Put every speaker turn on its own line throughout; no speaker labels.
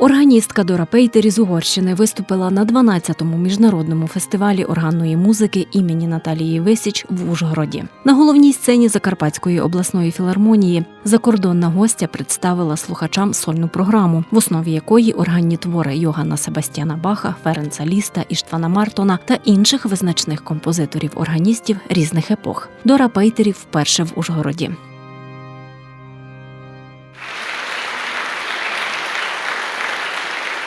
Органістка Дора Пейтері з Угорщини виступила на 12-му міжнародному фестивалі органної музики імені Наталії Висіч в Ужгороді. На головній сцені Закарпатської обласної філармонії закордонна гостя представила слухачам сольну програму, в основі якої органні твори Йоганна Себастьяна Баха, Ференца Ліста, Іштвана Мартона та інших визначних композиторів-органістів різних епох. Дора Пейтері вперше в Ужгороді.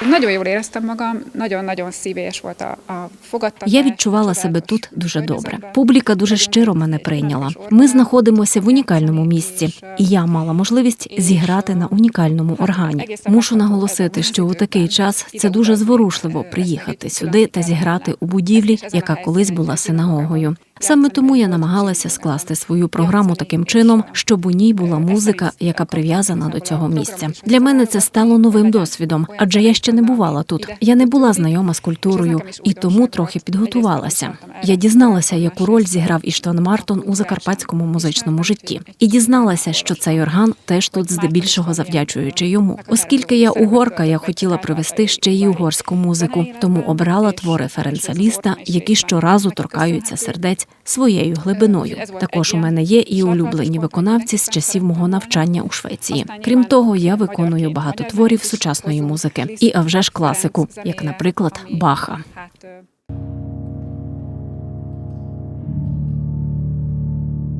Nagyon jól éreztem magam, nagyon-nagyon szíves volt a, a fogadtatás.
Я відчувала себе тут дуже добре. Публіка дуже щиро мене прийняла. Ми знаходимося в унікальному місці, і я мала можливість зіграти на унікальному органі. Мушу наголосити, що у такий час це дуже зворушливо приїхати сюди та зіграти у будівлі, яка колись була синагогою. Саме тому я намагалася скласти свою програму таким чином, щоб у ній була музика, яка прив'язана до цього місця. Для мене це стало новим досвідом, адже я ще не бувала тут. Я не була знайома з культурою і тому трохи підготувалася. Я дізналася, яку роль зіграв Іштван Мартон у закарпатському музичному житті, і дізналася, що цей орган теж тут здебільшого завдячуючи йому. Оскільки я угорка, я хотіла привести ще й угорську музику, тому обрала твори Ференца Ліста, які щоразу торкаються сердець своєю глибиною. Також у мене є і улюблені виконавці з часів мого навчання у Швеції. Крім того, я виконую багато творів сучасної музики і вже ж класику, як, наприклад, Баха.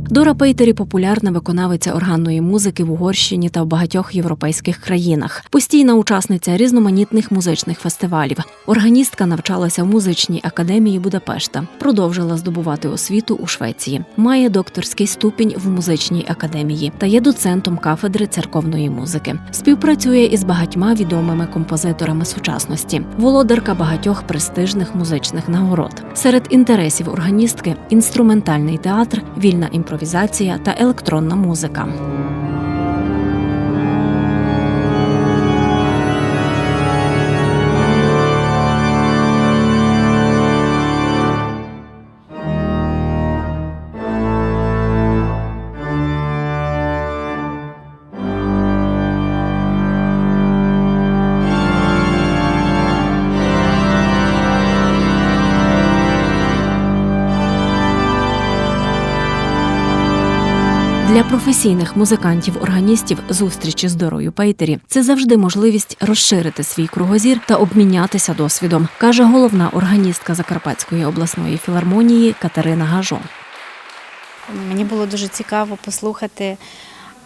Дора Пейтері популярна виконавиця органної музики в Угорщині та в багатьох європейських країнах. Постійна учасниця різноманітних музичних фестивалів. Органістка навчалася в музичній академії Будапешта, продовжила здобувати освіту у Швеції. Має докторський ступінь в музичній академії та є доцентом кафедри церковної музики. Співпрацює із багатьма відомими композиторами сучасності, володарка багатьох престижних музичних нагород. Серед інтересів органістки інструментальний театр, вільна імпровізація та електронна музика. Для професійних музикантів-органістів зустрічі з Дорою Пейтері це завжди можливість розширити свій кругозір та обмінятися досвідом, каже головна органістка Закарпатської обласної філармонії Катерина Гажо.
Мені було дуже цікаво послухати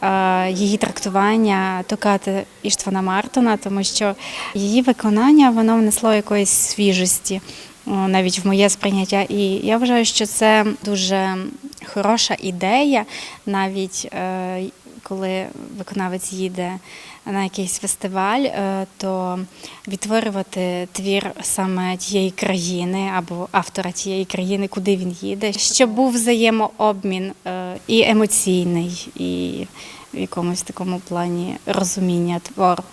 е, її трактування токати Іштвана Мартона, тому що її виконання воно внесло якоїсь свіжості навіть в моє сприйняття. І я вважаю, що це дуже хороша ідея, навіть е, коли виконавець їде на якийсь фестиваль, е, то відтворювати твір саме тієї країни або автора тієї країни, куди він їде, щоб був взаємообмін е, і емоційний, і в якомусь такому плані розуміння твору.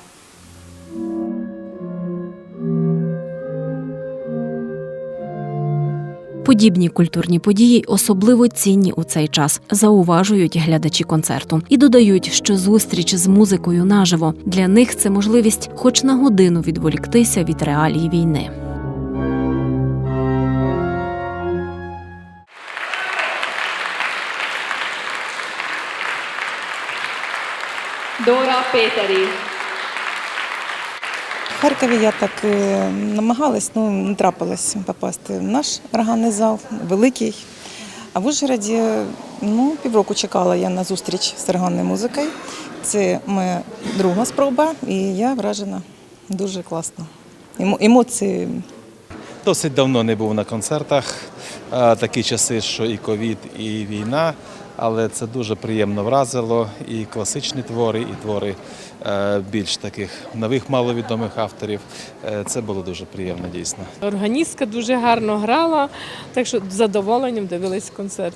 Подібні культурні події особливо цінні у цей час, зауважують глядачі концерту і додають, що зустріч з музикою наживо для них це можливість, хоч на годину відволіктися від реалій війни.
Dóra Péteri.
Харкові я так е, намагалась, ну не трапилось попасти в наш органний зал, великий. А в Ужгороді ну, півроку чекала я на зустріч з органною музикою. Це моя друга спроба, і я вражена дуже класно. Емоції
Досить давно не був на концертах. Такі часи, що і ковід, і війна. Але це дуже приємно вразило. І класичні твори, і твори е, більш таких нових маловідомих авторів. Е, Це було дуже приємно дійсно.
Органістка дуже гарно грала, так що з задоволенням дивились концерт.